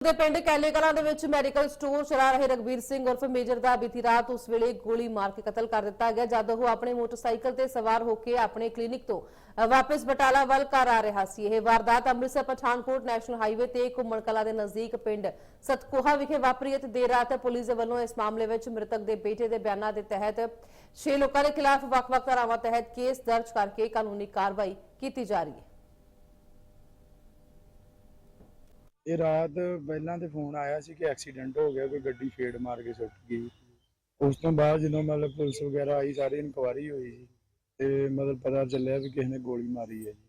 ਦੇ ਪਿੰਡ ਕੈਲੇ ਕਲਾਂ ਦੇ ਵਿੱਚ ਮੈਡੀਕਲ ਸਟੋਰ ਚਲਾ ਰਹੇ ਰਗਵੀਰ ਸਿੰਘ ਉਰਫ ਮੇਜਰ ਦਾ ਬੀਤੀ ਰਾਤ ਉਸ ਵੇਲੇ ਗੋਲੀ ਮਾਰ ਕੇ ਕਤਲ ਕਰ ਦਿੱਤਾ ਗਿਆ, ਜਦ ਉਹ ਆਪਣੇ ਮੋਟਰਸਾਈਕਲ ਤੇ ਸਵਾਰ ਹੋ ਕੇ ਆਪਣੇ ਕਲੀਨਿਕ ਤੋਂ ਵਾਪਸ ਬਟਾਲਾ ਵੱਲ ਘਰ ਆ ਰਿਹਾ ਸੀ। ਇਹ ਵਾਰਦਾਤ ਅੰਮ੍ਰਿਤਸਰ ਪਠਾਨਕੋਟ ਨੈਸ਼ਨਲ ਹਾਈਵੇ ਤੇ ਘੁੰਮਣ ਕਲਾ ਦੇ ਨਜ਼ਦੀਕ ਪਿੰਡ ਸਤਕੋਹਾ ਵਿਖੇ ਵਾਪਰੀ ਹੈ ਤੇ ਦੇਰ ਰਾਤ ਪੁਲਿਸ ਦੇ ਵੱਲੋਂ ਇਸ ਮਾਮਲੇ ਵਿੱਚ ਮ੍ਰਿਤਕ ਦੇ ਬੇਟੇ ਦੇ ਬਿਆਨਾਂ ਦੇ ਤਹਿਤ 6 ਲੋਕਾਂ ਦੇ ਖਿਲਾਫ ਵੱਖ-ਵੱਖ ਧਾਰਾਵਾਂ ਤਹਿਤ ਕੇਸ ਦਰਜ ਕਰਕੇ ਕਾਨੂੰਨੀ ਕਾਰਵਾਈ ਕੀਤੀ ਜਾ ਰਹੀ ਹੈ। ਇਹ ਰਾਤ ਪਹਿਲਾਂ ਤੇ ਫੋਨ ਆਇਆ ਸੀ ਕਿ ਐਕਸੀਡੈਂਟ ਹੋ ਗਿਆ ਕੋਈ ਗੱਡੀ ਫੇੜ ਮਾਰ ਕੇ ਸੁੱਟ ਗਈ। ਉਸ ਤੋਂ ਬਾਅਦ ਜਦੋਂ ਮਤਲਬ ਪੁਲਿਸ ਵਗੈਰਾ ਆਈ ਸਾਰੀ ਇਨਕੁਆਰੀ ਹੋਈ ਜੀ ਤੇ ਮਤਲਬ ਪਤਾ ਚੱਲਿਆ ਵੀ ਕਿਸੇ ਨੇ ਗੋਲੀ ਮਾਰੀ ਹੈ ਜੀ।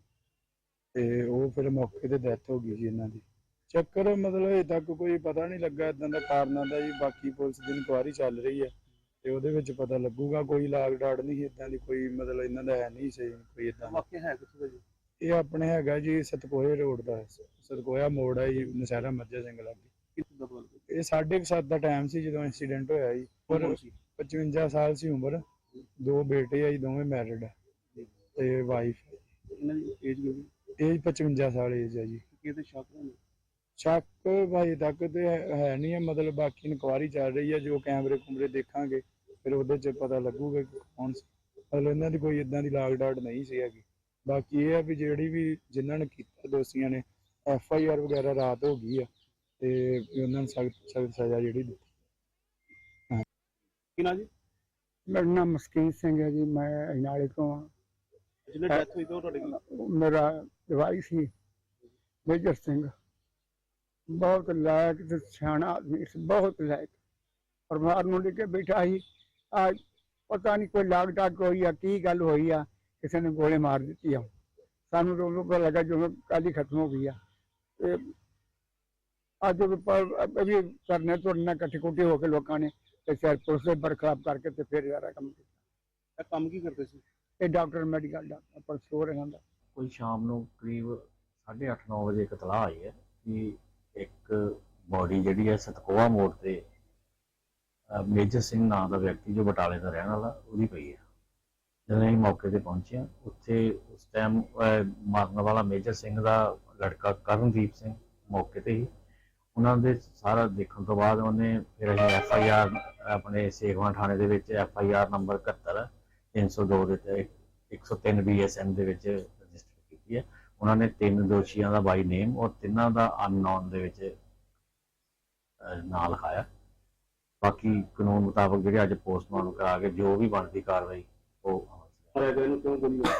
ਤੇ ਉਹ ਫਿਰ ਮੌਕੇ ਤੇ ਡੈਥ ਹੋ ਗਈ ਜੀ ਇਹਨਾਂ ਦੀ। ਚੱਕਰ ਮਤਲਬ ਅਜੇ ਤੱਕ ਕੋਈ ਪਤਾ ਨਹੀਂ ਲੱਗਾ ਇਦਾਂ ਦਾ ਕਾਰਨਾਂ ਦਾ ਜੀ ਬਾਕੀ ਪੁਲਿਸ ਦੀ ਇਨਕੁਆਰੀ ਚੱਲ ਰਹੀ ਹੈ ਤੇ ਉਹਦੇ ਵਿੱਚ ਪਤਾ ਲੱਗੂਗਾ ਕੋਈ ਲਾਗ ਡਾਟ ਨਹੀਂ ਇਦਾਂ ਦੀ ਕੋਈ ਮਤਲਬ ਇਹਨਾਂ ਦਾ ਹੈ ਨਹੀਂ ਸਹੀ ਕੋਈ ਇਦਾਂ ਵਾਕਿਆ ਹੈ ਕਿੱਥੇ ਦਾ ਜੀ? ਇਹ ਆਪਣੇ ਹੈਗਾ ਜੀ ਸਤਕੋਏ ਰੋਡ ਦਾ। ਹੈ। ਸਤਕੋਇਆ ਮੋੜ ਹੈ ਜੀ ਨਸ਼ਹਿਰਾ ਮੱਝਾ ਸਿੰਘ ਲਾਗੇ ਕਿੱਥੇ ਦਾ ਬਲ ਇਹ ਸਾਢੇ ਕੁ ਸੱਤ ਦਾ ਟਾਈਮ ਸੀ ਜਦੋਂ ਇਨਸੀਡੈਂਟ ਹੋਇਆ ਜੀ। ਪਰ ਕੌਣ ਸੀ? 55 ਸਾਲ ਸੀ ਉਮਰ। ਦੋ ਬੇਟੇ ਆ ਜੀ ਦੋਵੇਂ ਮੈਰਿਡ ਤੇ ਵਾਈਫ ਇਹਨਾਂ ਦੀ ਏਜ ਕਿੰਨੀ ਏਜ 55 ਸਾਲ ਏਜ ਹੈ ਜੀ। ਸ਼ੱਕ ਭਾਈ ਤੱਕ ਤੇ ਹੈ ਹੈ ਨਹੀਂ ਹੈ ਮਤਲਬ ਬਾਕੀ ਇਨਕੁਆਰੀ ਚੱਲ ਰਹੀ ਹੈ ਜੋ ਕੈਮਰੇ ਕੁਮਰੇ ਦੇਖਾਂਗੇ ਫਿਰ ਉਹਦੇ ਚ ਪਤਾ ਲੱਗੂਗਾ ਕਿ ਕੌਣ ਸੀ। ਮਤਲਬ ਇਹਨਾਂ ਦੀ ਕੋਈ ਇਦਾਂ ਦੀ ਲਾਗ ਡਾਟ ਨਹੀਂ ਸੀ ਹੈਗੀ। ਬਾਕੀ ਇਹ ਹੈ ਵੀ ਜਿਹੜੀ ਵੀ ਜਿਨ੍ਹਾਂ ਨੇ ਕੀਤਾ ਦੋਸ਼ੀਆਂ ਨੇ ਐਫ ਆਈ ਆਰ ਵਗੈਰਾ ਰਾਤ ਹੋ ਗਈ ਆ ਤੇ ਉਹਨਾਂ ਨੂੰ ਸਖਤ ਸਖਤ ਸਜ਼ਾ ਜਿਹੜੀ ਦਿੱਤੀ। ਕਿ ਨਾ ਜੀ? ਮੇਰਾ ਨਾਮ ਮਸਕੀਨ ਸਿੰਘ ਹੈ ਜੀ ਮੈਂ ਅਜਨਾਲੇ ਤੋਂ ਹਾਂ। ਜਿਹਨੇ ਡੈਥ ਹੋਈ ਤਾਂ ਤੁਹਾਡੇ ਕੋਲ? ਮੇਰਾ ਜਵਾਈ ਸੀ ਮੇਜਰ ਸਿੰਘ। ਬਹੁਤ ਲਾਇਕ ਤੇ ਸਿਆਣਾ ਆਦਮੀ ਸੀ ਬਹੁਤ ਲਾਇਕ। ਪਰਿਵਾਰ ਨੂੰ ਲੈ ਕੇ ਬੈਠਾ ਸੀ ਅੱਜ ਪਤਾ ਨਹੀਂ ਕੋਈ ਲਾਗ ਡਾਟ ਹੋਈ ਆ ਕੀ ਗੱਲ ਹੋਈ ਆ ਕਿਸੇ ਨੇ ਗੋਲੇ ਮਾਰ ਦਿੱਤੀ ਆ। ਸਾਨੂੰ ਤਾਂ ਉਦੋਂ ਪਤਾ ਲੱਗਾ ਜਦੋਂ ਕੱਲ੍ਹ ਹੀ ਖਤਮ ਹੋ ਗਈ ਆ। ਤੇ ਅੱਜ ਪਰ ਵੀ ਕਰਨੇ ਤੁਰਨਾ ਇਕੱਠੇ ਕੁੱਟੇ ਹੋ ਕੇ ਲੋਕਾਂ ਨੇ ਤੇ ਸ਼ਾਇਦ ਪੁਲਿਸ ਦੇ ਬਰਖਲਾਫ ਕਰਕੇ ਤੇ ਫਿਰ ਯਾਰਾ ਕੰਮ ਕੀਤਾ। ਇਹ ਕੰਮ ਕੀ ਕਰਦੇ ਸੀ? ਇਹ ਡਾਕਟਰ ਮੈਡੀਕਲ ਡਾਕਟਰ ਪਰ ਸਟੋਰ ਇਹਨਾਂ ਦਾ। ਕੋਈ ਸ਼ਾਮ ਨੂੰ ਕਰੀਬ 8:30 ਵਜੇ ਇੱਕ ਇਤਲਾਹ ਆਈ ਹੈ ਕਿ ਇੱਕ ਬੋਡੀ ਜਿਹੜੀ ਹੈ ਸਤਕੋਆ ਮੋੜ ਤੇ ਮੇਜਰ ਸਿੰਘ ਨਾਂ ਦਾ ਵਿਅਕਤੀ ਜੋ ਬਟਾਲੇ ਦਾ ਰਹਿਣ ਵਾਲਾ ਉਹਦੀ ਪਈ ਹੈ। ਜਦੋਂ ਅਸੀਂ ਮੌਕੇ ਤੇ ਪਹੁੰਚੇ ਹਾਂ, ਉੱਥੇ ਉਸ ਟਾਈਮ ਮਾਰਨ ਵਾਲਾ ਮੇਜਰ ਸਿੰਘ ਦਾ ਲੜਕਾ ਕਰਨਦੀਪ ਸਿੰਘ ਮੌਕੇ ਤੇ ਹੀ। ਉਹਨਾਂ ਦੇ ਸਾਰਾ ਦੇਖਣ ਤੋਂ ਬਾਅਦ ਉਹਨੇ ਫਿਰ ਅਸੀਂ ਐਫ ਆਈ ਆਰ ਆਪਣੇ ਸੇਖਵਾਂ ਥਾਣੇ ਦੇ ਵਿੱਚ ਐਫ ਆਈ ਆਰ ਨੰਬਰ 71 302 ਦੇ ਤੇ 103 ਬੀਐਸਐਨ ਦੇ ਵਿੱਚ ਰਜਿਸਟਰ ਕੀਤੀ ਹੈ। ਉਹਨਾਂ ਨੇ ਤਿੰਨ ਦੋਸ਼ੀਆਂ ਦਾ ਬਾਈ ਨੇਮ ਔਰ ਤਿੰਨਾਂ ਦਾ ਅਨਨੋਨ ਦੇ ਵਿੱਚ ਨਾਂ ਲਿਖਾਇਆ। ਬਾਕੀ ਕਾਨੂੰਨ ਮੁਤਾਬਕ ਜਿਹੜੇ ਅੱਜ ਪੋਸਟਮਾਰਟਮ ਕਰਾ ਕੇ ਜੋ ਵੀ ਬਣਦੀ ਕਾਰਵਾਈ ਉਹ ਅਮਲ 'ਚ ਲਿਆਂਦੀ।